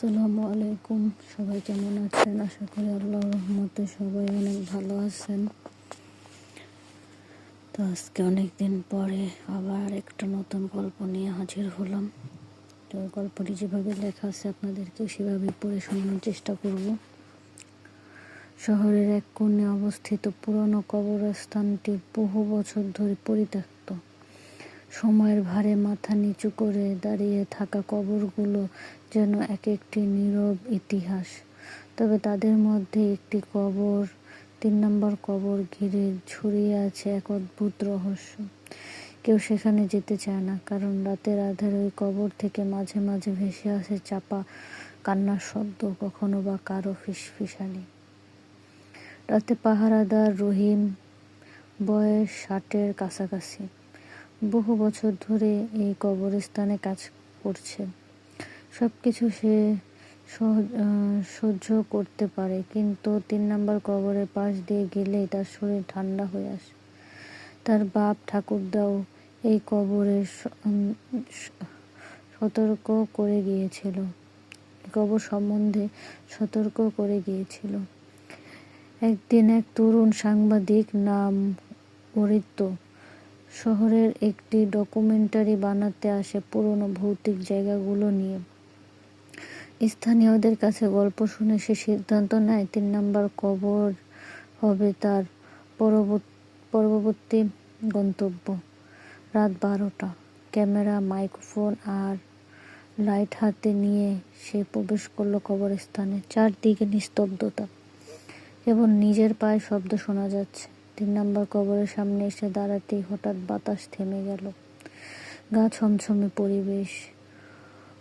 আসসালামু আলাইকুম। সবাই কেমন আছেন? আশা করি আল্লাহর রহমতে সবাই অনেক ভালো আছেন। তো আজকে অনেক দিন পরে আবার একটা নতুন গল্প নিয়ে হাজির হলাম। তো গল্পটি যেভাবে লেখা আছে আপনাদেরকে সেভাবে পড়ে শোনানোর চেষ্টা করব। শহরের এক কোণে অবস্থিত পুরনো কবরস্থানটি বহু বছর ধরে পরিত্যক্ত। সময়ের ভারে মাথা নিচু করে দাঁড়িয়ে থাকা কবরগুলো যেন এক একটি নীরব ইতিহাস। তবে তাদের মধ্যে একটি কবর, তিন নম্বর কবর ঘিরে ছড়িয়ে আছে এক অদ্ভুত রহস্য। কেউ সেখানে যেতে চায় না, কারণ রাতের আধারে ওই কবর থেকে মাঝে মাঝে ভেসে আসে চাপা কান্নার শব্দ, কখনো বা কারও ফিসফিসানি। রাতে পাহারাদার রহিম বয়স ষাটের কাছাকাছি। বহু বছর ধরে এই কবরস্থানে কাজ করছে। সব কিছু সে সহ্য করতে পারে, কিন্তু তিন নম্বর কবরের পাশ দিয়ে গেলেই তার শরীর ঠান্ডা হয়ে আসে। তার বাপ ঠাকুরদাও এই কবরের সতর্ক করে গিয়েছিল। কবর সম্বন্ধে সতর্ক করে গিয়েছিল। একদিন এক তরুণ সাংবাদিক নাম অরিত্য শহরের একটি ডকুমেন্টারি বানাতে আসে পুরনো ভৌতিক জায়গাগুলো নিয়ে। স্থানীয়দের কাছে গল্প শুনে সে সিদ্ধান্ত নেয়, তিন নম্বর কবর হবে তার পরবর্তী গন্তব্য। রাত বারোটা। ক্যামেরা, মাইক্রোফোন আর লাইট হাতে নিয়ে সে প্রবেশ করল কবরস্থানে। চারদিকে নিস্তব্ধতা এবং নিজের পায়ে শব্দ শোনা যাচ্ছে। তিন নম্বর কবরের সামনে এসে দাঁড়াতেই হঠাৎ বাতাস থেমে গেল। গা ছমছমে পরিবেশ।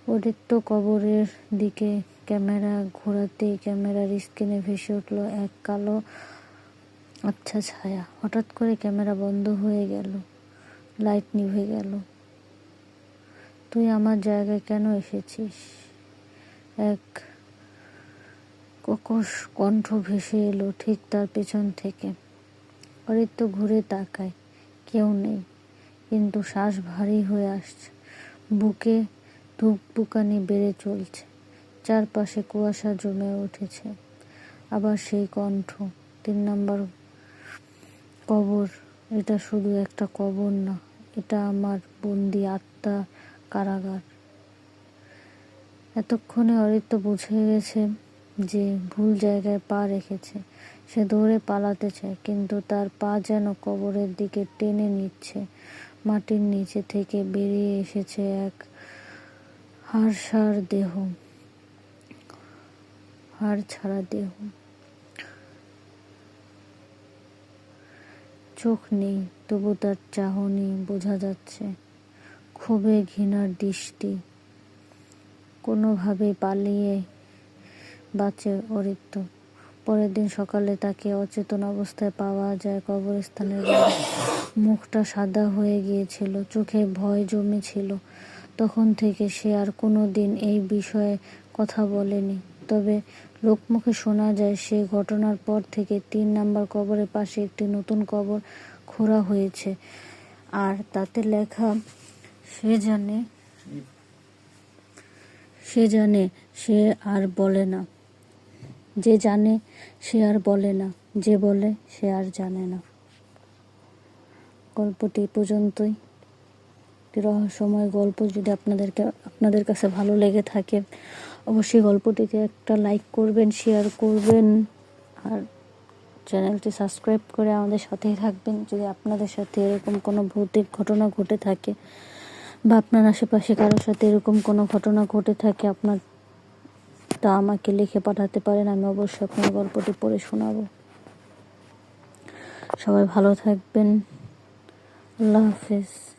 ওদের তো কবরের দিকে ক্যামেরা ঘোরাতেই ক্যামেরার স্ক্রিনে ভেসে উঠল এক কালো আচ্ছা ছায়া। হঠাৎ করে ক্যামেরা বন্ধ হয়ে গেল। লাইট নিভে গেল। তুই আমার জায়গায় কেন এসেছিস? এক ককস কণ্ঠ ভেসে এলো ঠিক তার পেছন থেকে। অরিত্য ঘুরে তাকায়, কেউ নেই। কিন্তু শ্বাস ভারী হয়ে আসছে। বুকে ধুকপুকানি বেড়ে চলছে। চারপাশে কুয়াশা জমে উঠেছে। আবার সেই কণ্ঠ, তিন নম্বর কবর। এটা শুধু একটা কবর না, এটা আমার বন্দি আত্মা কারাগার। এতক্ষণে অরিত্য বুঝে গেছে যে ভুল জায়গায় পা রেখেছে। সে দৌড়ে পালাতে চায় কিন্তু তার পা যেন কবরের দিকে টেনে নিচ্ছে। মাটির নিচে থেকে বেরিয়ে এসেছে এক হাড়সার দেহ হাড় ছাড়া দেহ। চোখ নেই, তবু তার চাহনি বোঝা যাচ্ছে। ক্ষোভে ঘৃণার দৃষ্টি। কোনোভাবে পালিয়ে বাঁচে অরিত্য পরের দিন সকালে তাকে অচেতন অবস্থায় পাওয়া যায় কবরস্থানের মুখটা সাদা হয়ে গিয়েছিল, চোখে ভয় জমেছিল। তখন থেকে সে আর কোনো দিন এই বিষয়ে কথা বলেনি। তবে লোকমুখে শোনা যায়, সে ঘটনার পর থেকে তিন নাম্বার কবরের পাশে একটি নতুন কবর খোঁড়া হয়েছে। আর তাতে লেখা, সে জানে সে জানে, সে আর বলে না। যে জানে সে আর বলে না, যে বলে সে আর জানে না। গল্পটি পর্যন্তই। রহস্যময় গল্প যদি আপনাদেরকে, আপনাদের কাছে ভালো লেগে থাকে, অবশ্যই গল্পটিকে একটা লাইক করবেন শেয়ার করবেন, আর চ্যানেলটি সাবস্ক্রাইব করে আমাদের সাথেই থাকবেন। যদি আপনাদের সাথে এরকম কোনো ভৌতিক ঘটনা ঘটে থাকে বা আপনার আশেপাশে কারোর সাথে এরকম কোনো ঘটনা ঘটে থাকে, আপনার তা আমাকে লিখে পাঠাতে পারেন, আমি অবশ্যই আপনার গল্পটি পড়ে শোনাব। সবাই ভালো থাকবেন। আল্লাহ হাফিজ।